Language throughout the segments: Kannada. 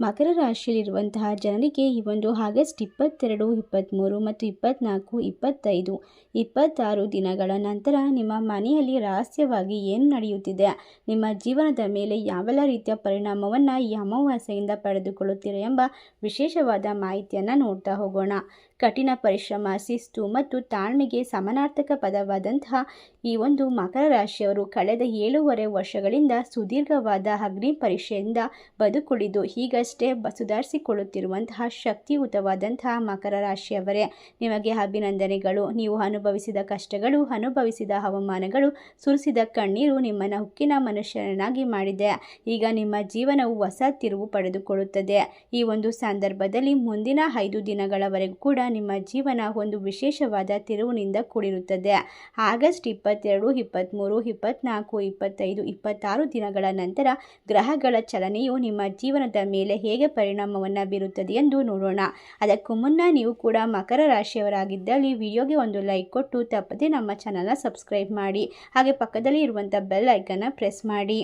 ಮಕರ ರಾಶಿಯಲ್ಲಿರುವಂತಹ ಜನರಿಗೆ ಈ ಒಂದು ಆಗಸ್ಟ್ ಇಪ್ಪತ್ತೆರಡು ಇಪ್ಪತ್ತ್ಮೂರು ಮತ್ತು ಇಪ್ಪತ್ತ್ನಾಲ್ಕು ಇಪ್ಪತ್ತೈದು, ಇಪ್ಪತ್ತಾರು ದಿನಗಳ ನಂತರ ನಿಮ್ಮ ಮನೆಯಲ್ಲಿ ರಹಸ್ಯವಾಗಿ ಏನು ನಡೆಯುತ್ತಿದೆ? ನಿಮ್ಮ ಜೀವನದ ಮೇಲೆ ಯಾವೆಲ್ಲ ರೀತಿಯ ಪರಿಣಾಮವನ್ನು ಈ ಅಮಾವಾಸ್ಯೆಯಿಂದ ಪಡೆದುಕೊಳ್ಳುತ್ತೀರಾ ಎಂಬ ವಿಶೇಷವಾದ ಮಾಹಿತಿಯನ್ನು ನೋಡ್ತಾ ಹೋಗೋಣ. ಕಠಿಣ ಪರಿಶ್ರಮ, ಶಿಸ್ತು ಮತ್ತು ತಾಳ್ಮೆಗೆ ಸಮನಾರ್ಥಕ ಪದವಾದಂತಹ ಈ ಒಂದು ಮಕರ ರಾಶಿಯವರು ಕಳೆದ ಏಳೂವರೆ ವರ್ಷಗಳಿಂದ ಸುದೀರ್ಘವಾದ ಅಗ್ನಿ ಪರೀಕ್ಷೆಯಿಂದ ಬದುಕುಳಿದು ಈಗಷ್ಟೇ ಸುಧಾರಿಸಿಕೊಳ್ಳುತ್ತಿರುವಂತಹ ಶಕ್ತಿಯುತವಾದಂತಹ ಮಕರ ರಾಶಿಯವರೇ, ನಿಮಗೆ ಅಭಿನಂದನೆಗಳು. ನೀವು ಅನುಭವಿಸಿದ ಕಷ್ಟಗಳು, ಅನುಭವಿಸಿದ ಹವಾಮಾನಗಳು ಸುರಿಸಿದ ಕಣ್ಣೀರು ನಿಮ್ಮನ್ನು ಉಕ್ಕಿನ ಮನುಷ್ಯನಾಗಿ ಮಾಡಿದೆ. ಈಗ ನಿಮ್ಮ ಜೀವನವು ಹೊಸ ತಿರುವು ಪಡೆದುಕೊಳ್ಳುತ್ತದೆ. ಈ ಒಂದು ಸಂದರ್ಭದಲ್ಲಿ ಮುಂದಿನ ಐದು ದಿನಗಳವರೆಗೂ ಕೂಡ ನಿಮ್ಮ ಜೀವನ ಒಂದು ವಿಶೇಷವಾದ ತಿರುವಿನಿಂದ ಕೂಡಿರುತ್ತದೆ. ಆಗಸ್ಟ್ ಇಪ್ಪತ್ತೆರಡು, ಇಪ್ಪತ್ತ್ಮೂರು, ಇಪ್ಪತ್ತ್ನಾಲ್ಕು, ಇಪ್ಪತ್ತೈದು, ಇಪ್ಪತ್ತಾರು ದಿನಗಳ ನಂತರ ಗ್ರಹಗಳ ಚಲನೆಯು ನಿಮ್ಮ ಜೀವನದ ಮೇಲೆ ಹೇಗೆ ಪರಿಣಾಮವನ್ನು ಬೀರುತ್ತದೆ ಎಂದು ನೋಡೋಣ. ಅದಕ್ಕೂ ಮುನ್ನ ನೀವು ಕೂಡ ಮಕರ ರಾಶಿಯವರಾಗಿದ್ದಲ್ಲಿ ವಿಡಿಯೋಗೆ ಒಂದು ಲೈಕ್ ಕೊಟ್ಟು ತಪ್ಪದೆ ನಮ್ಮ ಚಾನಲ್ನ ಸಬ್ಸ್ಕ್ರೈಬ್ ಮಾಡಿ, ಹಾಗೆ ಪಕ್ಕದಲ್ಲಿ ಇರುವಂಥ ಬೆಲ್ ಐಕನ್ನ ಪ್ರೆಸ್ ಮಾಡಿ.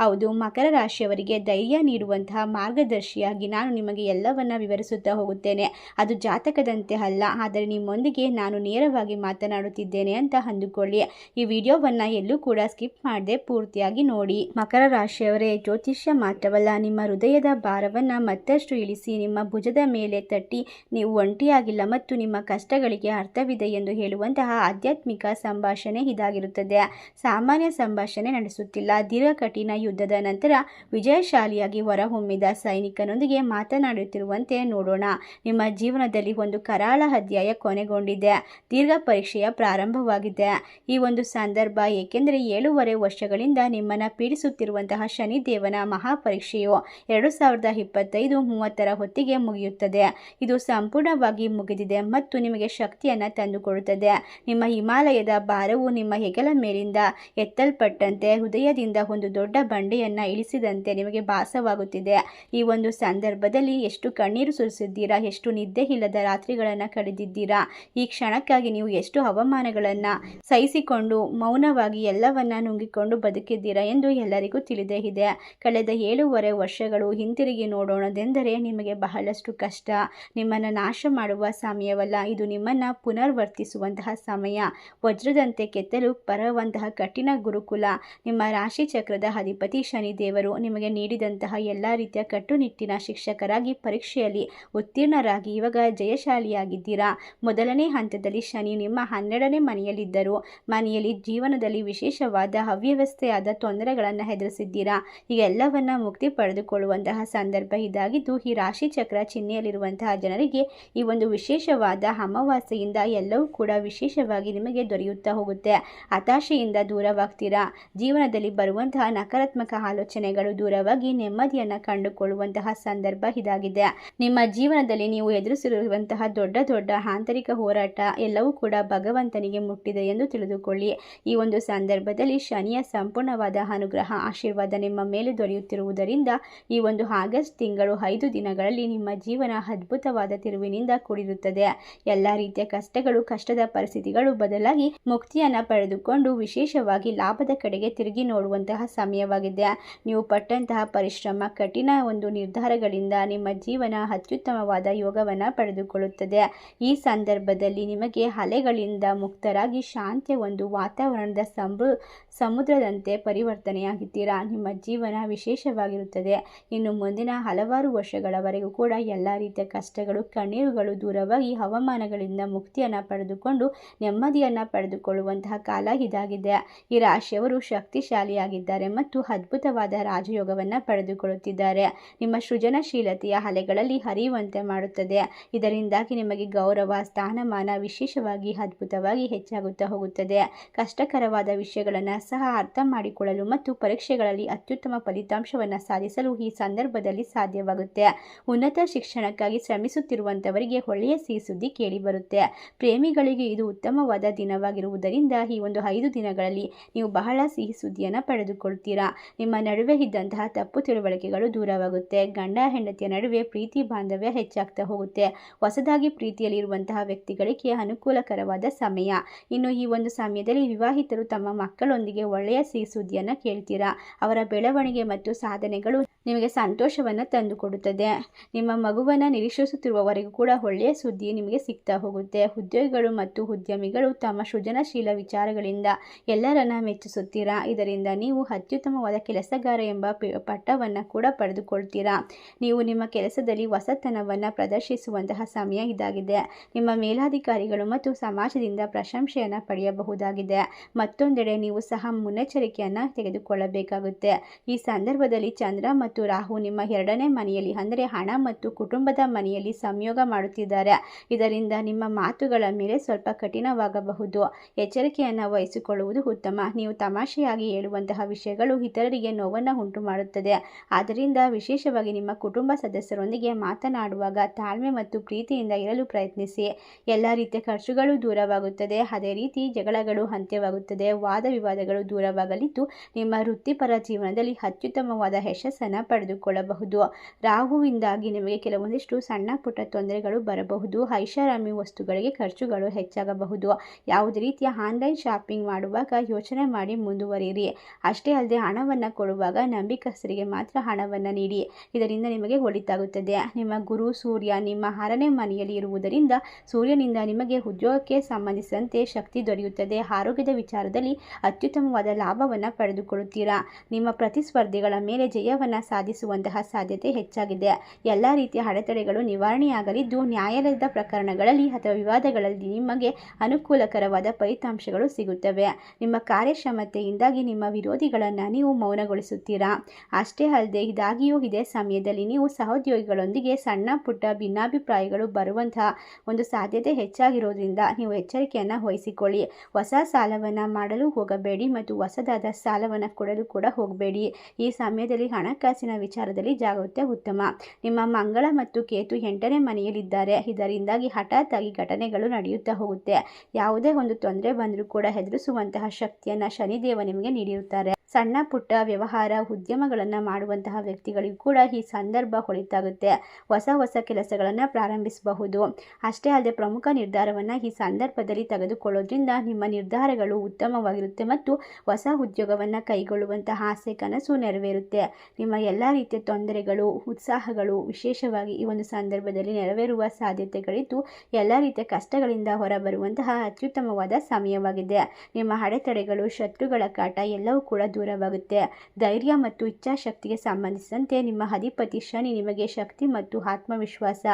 ಹೌದು, ಮಕರ ರಾಶಿಯವರಿಗೆ ಧೈರ್ಯ ನೀಡುವಂತಹ ಮಾರ್ಗದರ್ಶಿಯಾಗಿ ನಾನು ನಿಮಗೆ ಎಲ್ಲವನ್ನ ವಿವರಿಸುತ್ತಾ ಹೋಗುತ್ತೇನೆ. ಅದು ಜಾತಕದಂತೆ ಅಲ್ಲ, ಆದರೆ ನಿಮ್ಮೊಂದಿಗೆ ನಾನು ನೇರವಾಗಿ ಮಾತನಾಡುತ್ತಿದ್ದೇನೆ ಅಂತ ಅಂದುಕೊಳ್ಳಿ. ಈ ವಿಡಿಯೋವನ್ನು ಎಲ್ಲೂ ಕೂಡ ಸ್ಕಿಪ್ ಮಾಡದೆ ಪೂರ್ತಿಯಾಗಿ ನೋಡಿ. ಮಕರ ರಾಶಿಯವರೇ, ಜ್ಯೋತಿಷ್ಯ ಮಾತ್ರವಲ್ಲ, ನಿಮ್ಮ ಹೃದಯದ ಭಾರವನ್ನು ಮತ್ತಷ್ಟು ಇಳಿಸಿ ನಿಮ್ಮ ಭುಜದ ಮೇಲೆ ತಟ್ಟಿ, ನೀವು ಒಂಟಿಯಾಗಿಲ್ಲ ಮತ್ತು ನಿಮ್ಮ ಕಷ್ಟಗಳಿಗೆ ಅರ್ಥವಿದೆ ಎಂದು ಹೇಳುವಂತಹ ಆಧ್ಯಾತ್ಮಿಕ ಸಂಭಾಷಣೆ ಇದಾಗಿರುತ್ತದೆ. ಸಾಮಾನ್ಯ ಸಂಭಾಷಣೆ ನಡೆಸುತ್ತಿಲ್ಲ. ದೀರ್ಘಕಠಿಣ ಯುದ್ಧದ ನಂತರ ವಿಜಯಶಾಲಿಯಾಗಿ ಹೊರಹೊಮ್ಮಿದ ಸೈನಿಕನೊಂದಿಗೆ ಮಾತನಾಡುತ್ತಿರುವಂತೆ ನೋಡೋಣ. ನಿಮ್ಮ ಜೀವನದಲ್ಲಿ ಒಂದು ಕರಾಳ ಅಧ್ಯಾಯ ಕೊನೆಗೊಂಡಿದೆ. ದೀರ್ಘ ಪರೀಕ್ಷೆಯ ಪ್ರಾರಂಭವಾಗಿದೆ. ಈ ಒಂದು ಸಂದರ್ಭ ಏಕೆಂದರೆ ಏಳೂವರೆ ವರ್ಷಗಳಿಂದ ನಿಮ್ಮನ್ನು ಪೀಡಿಸುತ್ತಿರುವಂತಹ ಶನಿದೇವನ ಮಹಾಪರೀಕ್ಷೆಯು ಎರಡು ಸಾವಿರದ ಇಪ್ಪತ್ತೈದು ಮೂವತ್ತರ ಹೊತ್ತಿಗೆ ಮುಗಿಯುತ್ತದೆ. ಇದು ಸಂಪೂರ್ಣವಾಗಿ ಮುಗಿದಿದೆ ಮತ್ತು ನಿಮಗೆ ಶಕ್ತಿಯನ್ನು ತಂದುಕೊಡುತ್ತದೆ. ನಿಮ್ಮ ಹಿಮಾಲಯದ ಭಾರವು ನಿಮ್ಮ ಹೆಗಲ ಮೇಲಿಂದ ಎತ್ತಲ್ಪಟ್ಟಂತೆ ಹೃದಯದಿಂದ ಒಂದು ದೊಡ್ಡ ಬಂಡೆಯನ್ನು ಇಳಿಸಿದಂತೆ ನಿಮಗೆ ಭಾಸವಾಗುತ್ತಿದೆ. ಈ ಒಂದು ಸಂದರ್ಭದಲ್ಲಿ ಎಷ್ಟು ಕಣ್ಣೀರು ಸುರಿಸಿದ್ದೀರಾ, ಎಷ್ಟು ನಿದ್ದೆ ಇಲ್ಲದ ರಾತ್ರಿಗಳನ್ನು ಕಳೆದಿದ್ದೀರಾ, ಈ ಕ್ಷಣಕ್ಕಾಗಿ ನೀವು ಎಷ್ಟು ಹವಾಮಾನಗಳನ್ನು ಸಹಿಸಿಕೊಂಡು ಮೌನವಾಗಿ ಎಲ್ಲವನ್ನ ನುಂಗಿಕೊಂಡು ಬದುಕಿದ್ದೀರಾ ಎಂದು ಎಲ್ಲರಿಗೂ ತಿಳಿದೇ ಇದೆ. ಕಳೆದ ಏಳೂವರೆ ವರ್ಷಗಳು ಹಿಂತಿರುಗಿ ನೋಡೋಣದೆಂದರೆ ನಿಮಗೆ ಬಹಳಷ್ಟು ಕಷ್ಟ. ನಿಮ್ಮನ್ನು ನಾಶ ಮಾಡುವ ಸಮಯವಲ್ಲ. ಇದು ನಿಮ್ಮನ್ನು ಪುನರ್ವರ್ತಿಸುವಂತಹ ಸಮಯ. ವಜ್ರದಂತೆ ಕೆತ್ತಲು ಪರವಂತಹ ಕಠಿಣ ಗುರುಕುಲ. ನಿಮ್ಮ ರಾಶಿ ಚಕ್ರದ ಅಧಿಪತಿ ಶನಿದೇವರು ನಿಮಗೆ ನೀಡಿದಂತಹ ಎಲ್ಲ ರೀತಿಯ ಕಟ್ಟುನಿಟ್ಟಿನ ಶಿಕ್ಷಕರಾಗಿ ಪರೀಕ್ಷೆಯಲ್ಲಿ ಉತ್ತೀರ್ಣರಾಗಿ ಇವಾಗ ಜಯಶಾಲಿಯಾಗಿದ್ದೀರಾ? ಮೊದಲನೇ ಹಂತದಲ್ಲಿ ಶನಿ ನಿಮ್ಮ ಹನ್ನೆರಡನೇ ಮನೆಯಲ್ಲಿದ್ದರು. ಮನೆಯಲ್ಲಿ ಜೀವನದಲ್ಲಿ ವಿಶೇಷವಾದ ಅವ್ಯವಸ್ಥೆಯಾದ ತೊಂದರೆಗಳನ್ನು ಎದುರಿಸಿದ್ದೀರಾ ಈಗ ಎಲ್ಲವನ್ನ ಮುಕ್ತಿ ಪಡೆದುಕೊಳ್ಳುವಂತಹ ಸಂದರ್ಭ ಇದಾಗಿದ್ದು, ಈ ರಾಶಿ ಚಕ್ರ ಚಿಹ್ನೆಯಲ್ಲಿರುವಂತಹ ಜನರಿಗೆ ಈ ಒಂದು ವಿಶೇಷವಾದ ಅಮಾವಾಸ್ಯೆಯಿಂದ ಎಲ್ಲವೂ ಕೂಡ ವಿಶೇಷವಾಗಿ ನಿಮಗೆ ದೊರೆಯುತ್ತಾ ಹೋಗುತ್ತೆ. ಹತಾಶೆಯಿಂದ ದೂರವಾಗ್ತೀರಾ? ಜೀವನದಲ್ಲಿ ಬರುವಂತಹ ನಕಾರಾತ್ಮಕ ಆಲೋಚನೆಗಳು ದೂರವಾಗಿ ನೆಮ್ಮದಿಯನ್ನು ಕಂಡುಕೊಳ್ಳುವಂತಹ ಸಂದರ್ಭ ಇದಾಗಿದೆ. ನಿಮ್ಮ ಜೀವನದಲ್ಲಿ ನೀವು ಎದುರಿಸಿರುವಂತಹ ದೊಡ್ಡ ದೊಡ್ಡ ಆಂತರಿಕ ಹೋರಾಟ ಎಲ್ಲವೂ ಕೂಡ ಭಗವಂತನಿಗೆ ಮುಟ್ಟಿದೆ ಎಂದು ತಿಳಿದುಕೊಳ್ಳಿ. ಈ ಒಂದು ಸಂದರ್ಭದಲ್ಲಿ ಶನಿಯ ಸಂಪೂರ್ಣವಾದ ಅನುಗ್ರಹ, ಆಶೀರ್ವಾದ ನಿಮ್ಮ ಮೇಲೆ ದೊರೆಯುತ್ತಿರುವುದರಿಂದ ಈ ಒಂದು ಆಗಸ್ಟ್ ತಿಂಗಳು ಐದು ದಿನಗಳಲ್ಲಿ ನಿಮ್ಮ ಜೀವನ ಅದ್ಭುತವಾದ ತಿರುವಿನಿಂದ ಕೂಡಿರುತ್ತದೆ. ಎಲ್ಲ ರೀತಿಯ ಕಷ್ಟಗಳು, ಕಷ್ಟದ ಪರಿಸ್ಥಿತಿಗಳು ಬದಲಾಗಿ ಮುಕ್ತಿಯನ್ನು ಪಡೆದುಕೊಂಡು ವಿಶೇಷವಾಗಿ ಲಾಭದ ಕಡೆಗೆ ತಿರುಗಿ ನೋಡುವಂತಹ ಸಮಯವಾಗಿದೆ. ನೀವು ಪಟ್ಟಂತಹ ಪರಿಶ್ರಮ, ಕಠಿಣ ಒಂದು ನಿರ್ಧಾರಗಳಿಂದ ನಿಮ್ಮ ಜೀವನ ಅತ್ಯುತ್ತಮವಾದ ಯೋಗವನ್ನು ಪಡೆದುಕೊಳ್ಳುತ್ತದೆ. ಈ ಸಂದರ್ಭದಲ್ಲಿ ನಿಮಗೆ ಅಲೆಗಳಿಂದ ಮುಕ್ತರಾಗಿ ಶಾಂತಿಯ ಒಂದು ವಾತಾವರಣದ ಸಮೃ ಸಮುದ್ರದಂತೆ ಪರಿವರ್ತನೆಯಾಗಿದ್ದೀರಾ? ನಿಮ್ಮ ಜೀವನ ವಿಶೇಷವಾಗಿರುತ್ತದೆ. ಇನ್ನು ಮುಂದಿನ ಹಲವಾರು ವರ್ಷಗಳವರೆಗೂ ಕೂಡ ಎಲ್ಲ ರೀತಿಯ ಕಷ್ಟಗಳು, ಕಣ್ಣೀರುಗಳು ದೂರವಾಗಿ ಹವಾಮಾನಗಳಿಂದ ಮುಕ್ತಿಯನ್ನು ಪಡೆದುಕೊಂಡು ನೆಮ್ಮದಿಯನ್ನು ಪಡೆದುಕೊಳ್ಳುವಂತಹ ಕಾಲ ಇದಾಗಿದೆ. ಈ ರಾಶಿಯವರು ಶಕ್ತಿಶಾಲಿಯಾಗಿದ್ದಾರೆ ಮತ್ತು ಅದ್ಭುತವಾದ ರಾಜಯೋಗವನ್ನು ಪಡೆದುಕೊಳ್ಳುತ್ತಿದ್ದಾರೆ. ನಿಮ್ಮ ಸೃಜನಶೀಲತೆಯ ಅಲೆಗಳಲ್ಲಿ ಹರಿಯುವಂತೆ ಮಾಡುತ್ತದೆ. ಇದರಿಂದಾಗಿ ನಿಮಗೆ ಗೌರವ, ಸ್ಥಾನಮಾನ ವಿಶೇಷವಾಗಿ ಅದ್ಭುತವಾಗಿ ಹೆಚ್ಚಾಗುತ್ತಾ ಹೋಗುತ್ತದೆ. ಕಷ್ಟಕರವಾದ ವಿಷಯಗಳನ್ನು ಸಹ ಅರ್ಥ ಮಾಡಿಕೊಳ್ಳಲು ಮತ್ತು ಪರೀಕ್ಷೆಗಳಲ್ಲಿ ಅತ್ಯುತ್ತಮ ಫಲಿತಾಂಶವನ್ನು ಸಾಧಿಸಲು ಈ ಸಂದರ್ಭದಲ್ಲಿ ಸಾಧ್ಯವಾಗುತ್ತೆ. ಉನ್ನತ ಶಿಕ್ಷಣಕ್ಕಾಗಿ ಶ್ರಮಿಸುತ್ತಿರುವಂತವರಿಗೆ ಒಳ್ಳೆಯ ಸಿಹಿ ಸುದ್ದಿ ಕೇಳಿಬರುತ್ತೆ. ಪ್ರೇಮಿಗಳಿಗೆ ಇದು ಉತ್ತಮವಾದ ದಿನವಾಗಿರುವುದರಿಂದ ಈ ಒಂದು ಐದು ದಿನಗಳಲ್ಲಿ ನೀವು ಬಹಳ ಸಿಹಿ ಸುದ್ದಿಯನ್ನು ಪಡೆದುಕೊಳ್ತೀರಾ. ನಿಮ್ಮ ನಡುವೆ ಇದ್ದಂತಹ ತಪ್ಪು ತಿಳುವಳಿಕೆಗಳು ದೂರವಾಗುತ್ತೆ. ಗಂಡ, ಹೆಂಡತಿಯ ನಡುವೆ ಪ್ರೀತಿ, ಬಾಂಧವ್ಯ ಹೆಚ್ಚಾಗ್ತಾ ಹೋಗುತ್ತೆ. ಹೊಸದಾಗಿ ಪ್ರೀತಿಯಲ್ಲಿರುವಂತಹ ವ್ಯಕ್ತಿಗಳಿಗೆ ಅನುಕೂಲಕರವಾದ ಸಮಯ. ಇನ್ನು ಈ ಒಂದು ಸಮಯದಲ್ಲಿ ವಿವಾಹಿತರು ತಮ್ಮ ಮಕ್ಕಳೊಂದಿಗೆ ಒಳ್ಳೆಯ ಸಿಹಿ ಸುದ್ದಿಯನ್ನು ಕೇಳ್ತೀರಾ. ಅವರ ಬೆಳವಣಿಗೆ ಮತ್ತು ಸಾಧನೆಗಳು ನಿಮಗೆ ಸಂತೋಷವನ್ನು ತಂದುಕೊಡುತ್ತದೆ. ನಿಮ್ಮ ಮಗುವನ್ನು ನಿರೀಕ್ಷಿಸುತ್ತಿರುವವರೆಗೂ ಕೂಡ ಒಳ್ಳೆಯ ಸುದ್ದಿ ನಿಮಗೆ ಸಿಗ್ತಾ ಹೋಗುತ್ತೆ. ಉದ್ಯೋಗಿಗಳು ಮತ್ತು ಉದ್ಯಮಿಗಳು ತಮ್ಮ ಸೃಜನಶೀಲ ವಿಚಾರಗಳಿಂದ ಎಲ್ಲರನ್ನ ಮೆಚ್ಚಿಸುತ್ತೀರಾ? ಇದರಿಂದ ನೀವು ಅತ್ಯುತ್ತಮವಾದ ಕೆಲಸಗಾರ ಎಂಬ ಪಟ್ಟವನ್ನು ಕೂಡ ಪಡೆದುಕೊಳ್ತೀರಾ? ನೀವು ನಿಮ್ಮ ಕೆಲಸದಲ್ಲಿ ಹೊಸತನವನ್ನು ಪ್ರದರ್ಶಿಸುವಂತಹ ಸಮಯ ಇದಾಗಿದೆ. ನಿಮ್ಮ ಮೇಲಾಧಿಕಾರಿಗಳು ಮತ್ತು ಸಮಾಜದಿಂದ ಪ್ರಶಂಸೆಯನ್ನು ಪಡೆಯಬಹುದಾಗಿದೆ. ಮತ್ತೊಂದೆಡೆ ನೀವು ಸಹ ಮುನ್ನೆಚ್ಚರಿಕೆಯನ್ನು ತೆಗೆದುಕೊಳ್ಳಬೇಕಾಗುತ್ತೆ. ಈ ಸಂದರ್ಭದಲ್ಲಿ ಚಂದ್ರ ರಾಹು ನಿಮ್ಮ ಎರಡನೇ ಮನೆಯಲ್ಲಿ, ಅಂದರೆ ಹಣ ಮತ್ತು ಕುಟುಂಬದ ಮನೆಯಲ್ಲಿ ಸಂಯೋಗ ಮಾಡುತ್ತಿದ್ದಾರೆ. ಇದರಿಂದ ನಿಮ್ಮ ಮಾತುಗಳ ಮೇಲೆ ಸ್ವಲ್ಪ ಕಠಿಣವಾಗಬಹುದು. ಎಚ್ಚರಿಕೆಯನ್ನು ವಹಿಸಿಕೊಳ್ಳುವುದು ಉತ್ತಮ. ನೀವು ತಮಾಷೆಯಾಗಿ ಹೇಳುವಂತಹ ವಿಷಯಗಳು ಇತರರಿಗೆ ನೋವನ್ನು ಉಂಟು ಮಾಡುತ್ತದೆ ಆದ್ದರಿಂದ ವಿಶೇಷವಾಗಿ ನಿಮ್ಮ ಕುಟುಂಬ ಸದಸ್ಯರೊಂದಿಗೆ ಮಾತನಾಡುವಾಗ ತಾಳ್ಮೆ ಮತ್ತು ಪ್ರೀತಿಯಿಂದ ಇರಲು ಪ್ರಯತ್ನಿಸಿ. ಎಲ್ಲ ರೀತಿಯ ಖರ್ಚುಗಳು ದೂರವಾಗುತ್ತದೆ. ಅದೇ ರೀತಿ ಜಗಳಗಳು ಅಂತ್ಯವಾಗುತ್ತದೆ. ವಾದ ವಿವಾದಗಳು ದೂರವಾಗಲಿದ್ದು ನಿಮ್ಮ ವೃತ್ತಿಪರ ಜೀವನದಲ್ಲಿ ಅತ್ಯುತ್ತಮವಾದ ಯಶಸ್ಸನ್ನು ಪಡೆದುಕೊಳ್ಳಬಹುದು. ರಾಹುವಿಂದಾಗಿ ನಿಮಗೆ ಕೆಲವೊಂದಿಷ್ಟು ಸಣ್ಣ ಪುಟ್ಟ ತೊಂದರೆಗಳು ಬರಬಹುದು. ಐಷಾರಾಮಿ ವಸ್ತುಗಳಿಗೆ ಖರ್ಚುಗಳು ಹೆಚ್ಚಾಗಬಹುದು. ಯಾವುದೇ ರೀತಿಯ ಆನ್ಲೈನ್ ಶಾಪಿಂಗ್ ಮಾಡುವಾಗ ಯೋಚನೆ ಮಾಡಿ ಮುಂದುವರಿಯಿರಿ. ಅಷ್ಟೇ ಅಲ್ಲದೆ ಹಣವನ್ನು ಕೊಡುವಾಗ ನಂಬಿಕಸ್ಥರಿಗೆ ಮಾತ್ರ ಹಣವನ್ನು ನೀಡಿ. ಇದರಿಂದ ನಿಮಗೆ ಒಳಿತಾಗುತ್ತದೆ. ನಿಮ್ಮ ಗುರು ಸೂರ್ಯ ನಿಮ್ಮ ಆರನೇ ಮನೆಯಲ್ಲಿ ಇರುವುದರಿಂದ ಸೂರ್ಯನಿಂದ ನಿಮಗೆ ಉದ್ಯೋಗಕ್ಕೆ ಸಂಬಂಧಿಸಿದಂತೆ ಶಕ್ತಿ ದೊರೆಯುತ್ತದೆ. ಆರೋಗ್ಯದ ವಿಚಾರದಲ್ಲಿ ಅತ್ಯುತ್ತಮವಾದ ಲಾಭವನ್ನು ಪಡೆದುಕೊಳ್ಳುತ್ತೀರಾ? ನಿಮ್ಮ ಪ್ರತಿಸ್ಪರ್ಧಿಗಳ ಮೇಲೆ ಜಯವನ್ನು ಸಾಧಿಸುವಂತಹ ಸಾಧ್ಯತೆ ಹೆಚ್ಚಾಗಿದೆ. ಎಲ್ಲ ರೀತಿಯ ಅಡೆತಡೆಗಳು ನಿವಾರಣೆಯಾಗಲಿದ್ದು ನ್ಯಾಯಾಲಯದ ಪ್ರಕರಣಗಳಲ್ಲಿ ಅಥವಾ ವಿವಾದಗಳಲ್ಲಿ ನಿಮಗೆ ಅನುಕೂಲಕರವಾದ ಫಲಿತಾಂಶಗಳು ಸಿಗುತ್ತವೆ. ನಿಮ್ಮ ಕಾರ್ಯಕ್ಷಮತೆಯಿಂದಾಗಿ ನಿಮ್ಮ ವಿರೋಧಿಗಳನ್ನು ನೀವು ಮೌನಗೊಳಿಸುತ್ತೀರಾ? ಅಷ್ಟೇ ಅಲ್ಲದೆ, ಇದಾಗಿಯೂ ಇದೇ ಸಮಯದಲ್ಲಿ ನೀವು ಸಹೋದ್ಯೋಗಿಗಳೊಂದಿಗೆ ಸಣ್ಣ ಪುಟ್ಟ ಭಿನ್ನಾಭಿಪ್ರಾಯಗಳು ಬರುವಂತಹ ಒಂದು ಸಾಧ್ಯತೆ ಹೆಚ್ಚಾಗಿರೋದ್ರಿಂದ ನೀವು ಎಚ್ಚರಿಕೆಯನ್ನು ವಹಿಸಿಕೊಳ್ಳಿ. ಹೊಸ ಸಾಲವನ್ನು ಮಾಡಲು ಹೋಗಬೇಡಿ ಮತ್ತು ಹೊಸದಾದ ಸಾಲವನ್ನು ಕೊಡಲು ಕೂಡ ಹೋಗಬೇಡಿ. ಈ ಸಮಯದಲ್ಲಿ ಹಣಕಾಸಿನ ವಿಚಾರದಲ್ಲಿ ಜಾಗೃತೆ ಉತ್ತಮ. ನಿಮ್ಮ ಮಂಗಳ ಮತ್ತು ಕೇತು ಎಂಟನೇ ಮನೆಯಲ್ಲಿದ್ದಾರೆ. ಇದರಿಂದಾಗಿ ಹಠಾತ್ ಆಗಿ ಘಟನೆಗಳು ನಡೆಯುತ್ತಾ ಹೋಗುತ್ತೆ. ಯಾವುದೇ ಒಂದು ತೊಂದರೆ ಬಂದರೂ ಕೂಡ ಹೆದರಿಸುವಂತಹ ಶಕ್ತಿಯನ್ನು ಶನಿದೇವ ನಿಮಗೆ ನೀಡಿರುತ್ತಾರೆ. ಸಣ್ಣ ಪುಟ್ಟ ವ್ಯವಹಾರ, ಉದ್ಯಮಗಳನ್ನು ಮಾಡುವಂತಹ ವ್ಯಕ್ತಿಗಳಿಗೂ ಕೂಡ ಈ ಸಂದರ್ಭ ಹೊಳಿತಾಗುತ್ತೆ. ಹೊಸ ಹೊಸ ಕೆಲಸಗಳನ್ನು ಪ್ರಾರಂಭಿಸಬಹುದು. ಅಷ್ಟೇ ಅಲ್ಲದೆ ಪ್ರಮುಖ ನಿರ್ಧಾರವನ್ನು ಈ ಸಂದರ್ಭದಲ್ಲಿ ತೆಗೆದುಕೊಳ್ಳೋದ್ರಿಂದ ನಿಮ್ಮ ನಿರ್ಧಾರಗಳು ಉತ್ತಮವಾಗಿರುತ್ತೆ ಮತ್ತು ಹೊಸ ಉದ್ಯೋಗವನ್ನು ಕೈಗೊಳ್ಳುವಂತಹ ಆಸೆ, ಕನಸು ನೆರವೇರುತ್ತೆ. ನಿಮ್ಮ ಎಲ್ಲ ರೀತಿಯ ತೊಂದರೆಗಳು, ಉತ್ಸಾಹಗಳು ವಿಶೇಷವಾಗಿ ಈ ಒಂದು ಸಂದರ್ಭದಲ್ಲಿ ನೆರವೇರುವ ಸಾಧ್ಯತೆಗಳಿದ್ದು, ಎಲ್ಲ ರೀತಿಯ ಕಷ್ಟಗಳಿಂದ ಹೊರಬರುವಂತಹ ಅತ್ಯುತ್ತಮವಾದ ಸಮಯವಾಗಿದೆ. ನಿಮ್ಮ ಅಡೆತಡೆಗಳು, ಶತ್ರುಗಳ ಕಾಟ ಎಲ್ಲವೂ ಕೂಡ ದೂರವಾಗುತ್ತೆ. ಧೈರ್ಯ ಮತ್ತು ಇಚ್ಛಾಶಕ್ತಿಗೆ ಸಂಬಂಧಿಸಿದಂತೆ ನಿಮ್ಮ ಅಧಿಪತಿ ಶನಿ ನಿಮಗೆ ಶಕ್ತಿ ಮತ್ತು ಆತ್ಮವಿಶ್ವಾಸ,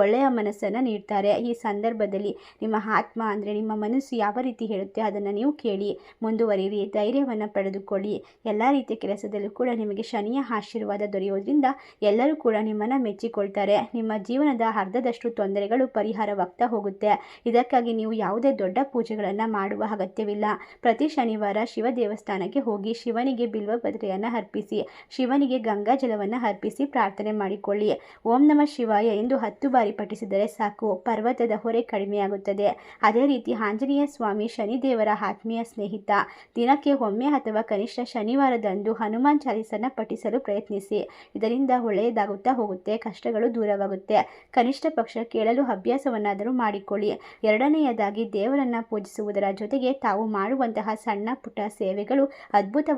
ಒಳ್ಳೆಯ ಮನಸ್ಸನ್ನು ನೀಡ್ತಾರೆ. ಈ ಸಂದರ್ಭದಲ್ಲಿ ನಿಮ್ಮ ಆತ್ಮ ಅಂದರೆ ನಿಮ್ಮ ಮನಸ್ಸು ಯಾವ ರೀತಿ ಹೇಳುತ್ತೆ ಅದನ್ನು ನೀವು ಕೇಳಿ, ಮುಂದುವರಿಯಿರಿ, ಧೈರ್ಯವನ್ನು ಪಡೆದುಕೊಳ್ಳಿ. ಎಲ್ಲ ರೀತಿಯ ಕೆಲಸದಲ್ಲೂ ಕೂಡ ನಿಮಗೆ ಶನಿಯ ಆಶೀರ್ವಾದ ದೊರೆಯೋದ್ರಿಂದ ಎಲ್ಲರೂ ಕೂಡ ನಿಮ್ಮನ್ನು ಮೆಚ್ಚಿಕೊಳ್ತಾರೆ. ನಿಮ್ಮ ಜೀವನದ ಅರ್ಧದಷ್ಟು ತೊಂದರೆಗಳು ಪರಿಹಾರವಾಗ್ತಾ ಹೋಗುತ್ತೆ. ಇದಕ್ಕಾಗಿ ನೀವು ಯಾವುದೇ ದೊಡ್ಡ ಪೂಜೆಗಳನ್ನು ಮಾಡುವ ಅಗತ್ಯವಿಲ್ಲ. ಪ್ರತಿ ಶನಿವಾರ ಶಿವ ದೇವಸ್ಥಾನಕ್ಕೆ ಹೋಗಿ ಶಿವನಿಗೆ ಬಿಲ್ವ ಭದ್ರೆಯನ್ನು ಅರ್ಪಿಸಿ, ಶಿವನಿಗೆ ಗಂಗಾ ಜಲವನ್ನು ಅರ್ಪಿಸಿ ಪ್ರಾರ್ಥನೆ ಮಾಡಿಕೊಳ್ಳಿ. ಓಂ ನಮ ಶಿವಾಯ ಎಂದು ಹತ್ತು ಬಾರಿ ಪಠಿಸಿದರೆ ಸಾಕು, ಪರ್ವತದ ಹೊರೆ ಕಡಿಮೆಯಾಗುತ್ತದೆ. ಅದೇ ರೀತಿ ಆಂಜನೇಯ ಸ್ವಾಮಿ ಶನಿದೇವರ ಆತ್ಮೀಯ ಸ್ನೇಹಿತ, ದಿನಕ್ಕೆ ಒಮ್ಮೆ ಅಥವಾ ಕನಿಷ್ಠ ಶನಿವಾರದಂದು ಹನುಮಾನ್ ಚಾಲೀಸನ್ನು ಪಠಿಸಲು ಪ್ರಯತ್ನಿಸಿ. ಇದರಿಂದ ಒಳ್ಳೆಯದಾಗುತ್ತಾ ಹೋಗುತ್ತೆ, ಕಷ್ಟಗಳು ದೂರವಾಗುತ್ತೆ. ಕನಿಷ್ಠ ಪಕ್ಷ ಕೇಳಲು ಅಭ್ಯಾಸವನ್ನಾದರೂ ಮಾಡಿಕೊಳ್ಳಿ. ಎರಡನೆಯದಾಗಿ ದೇವರನ್ನ ಪೂಜಿಸುವುದರ ಜೊತೆಗೆ ತಾವು ಮಾಡುವಂತಹ ಸಣ್ಣ ಪುಟ್ಟ ಸೇವೆಗಳು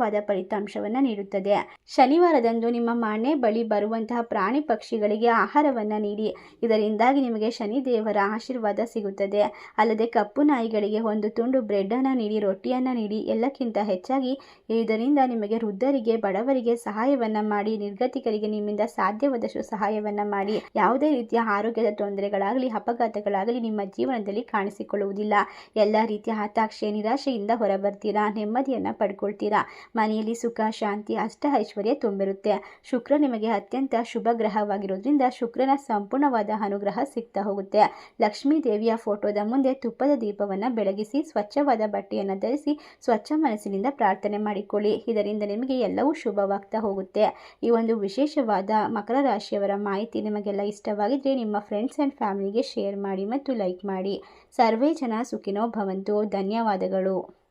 ಅದ್ಭುತವಾದ ಫಲಿತಾಂಶವನ್ನು ನೀಡುತ್ತದೆ. ಶನಿವಾರದಂದು ನಿಮ್ಮ ಮನೆ ಬಳಿ ಬರುವಂತಹ ಪ್ರಾಣಿ ಪಕ್ಷಿಗಳಿಗೆ ಆಹಾರವನ್ನು ನೀಡಿ. ಇದರಿಂದಾಗಿ ನಿಮಗೆ ಶನಿ ದೇವರ ಆಶೀರ್ವಾದ ಸಿಗುತ್ತದೆ. ಅಲ್ಲದೆ ಕಪ್ಪು ನಾಯಿಗಳಿಗೆ ಒಂದು ತುಂಡು ಬ್ರೆಡ್ಡನ್ನು ನೀಡಿ, ರೊಟ್ಟಿಯನ್ನು ನೀಡಿ, ಎಲ್ಲಕ್ಕಿಂತ ಹೆಚ್ಚಾಗಿ ಇದರಿಂದ ನಿಮಗೆ ವೃದ್ಧರಿಗೆ, ಬಡವರಿಗೆ ಸಹಾಯವನ್ನು ಮಾಡಿ, ನಿರ್ಗತಿಕರಿಗೆ ನಿಮ್ಮಿಂದ ಸಾಧ್ಯವಾದಷ್ಟು ಸಹಾಯವನ್ನು ಮಾಡಿ. ಯಾವುದೇ ರೀತಿಯ ಆರೋಗ್ಯದ ತೊಂದರೆಗಳಾಗಲಿ, ಅಪಘಾತಗಳಾಗಲಿ ನಿಮ್ಮ ಜೀವನದಲ್ಲಿ ಕಾಣಿಸಿಕೊಳ್ಳುವುದಿಲ್ಲ. ಎಲ್ಲ ರೀತಿಯ ಹತಾಕ್ಷೆ, ನಿರಾಶೆಯಿಂದ ಹೊರಬರ್ತೀರಾ? ನೆಮ್ಮದಿಯನ್ನು ಪಡ್ಕೊಳ್ತೀರಾ? ಮನೆಯಲ್ಲಿ ಸುಖ, ಶಾಂತಿ, ಅಷ್ಟ ಐಶ್ವರ್ಯ ತುಂಬಿರುತ್ತೆ. ಶುಕ್ರ ನಿಮಗೆ ಅತ್ಯಂತ ಶುಭ ಗ್ರಹವಾಗಿರೋದ್ರಿಂದ ಶುಕ್ರನ ಸಂಪೂರ್ಣವಾದ ಅನುಗ್ರಹ ಸಿಗ್ತಾ ಹೋಗುತ್ತೆ. ಲಕ್ಷ್ಮೀ ದೇವಿಯ ಫೋಟೋದ ಮುಂದೆ ತುಪ್ಪದ ದೀಪವನ್ನು ಬೆಳಗಿಸಿ, ಸ್ವಚ್ಛವಾದ ಬಟ್ಟೆಯನ್ನು ಧರಿಸಿ, ಸ್ವಚ್ಛ ಮನಸ್ಸಿನಿಂದ ಪ್ರಾರ್ಥನೆ ಮಾಡಿಕೊಳ್ಳಿ. ಇದರಿಂದ ನಿಮಗೆ ಎಲ್ಲವೂ ಶುಭವಾಗ್ತಾ ಹೋಗುತ್ತೆ. ಈ ಒಂದು ವಿಶೇಷವಾದ ಮಕರ ರಾಶಿಯವರ ಮಾಹಿತಿ ನಿಮಗೆಲ್ಲ ಇಷ್ಟವಾಗಿದ್ದರೆ ನಿಮ್ಮ ಫ್ರೆಂಡ್ಸ್ ಆ್ಯಂಡ್ ಫ್ಯಾಮಿಲಿಗೆ ಶೇರ್ ಮಾಡಿ ಮತ್ತು ಲೈಕ್ ಮಾಡಿ. ಸರ್ವೇ ಜನ ಸುಖಿನೋ ಭವಂತು. ಧನ್ಯವಾದಗಳು.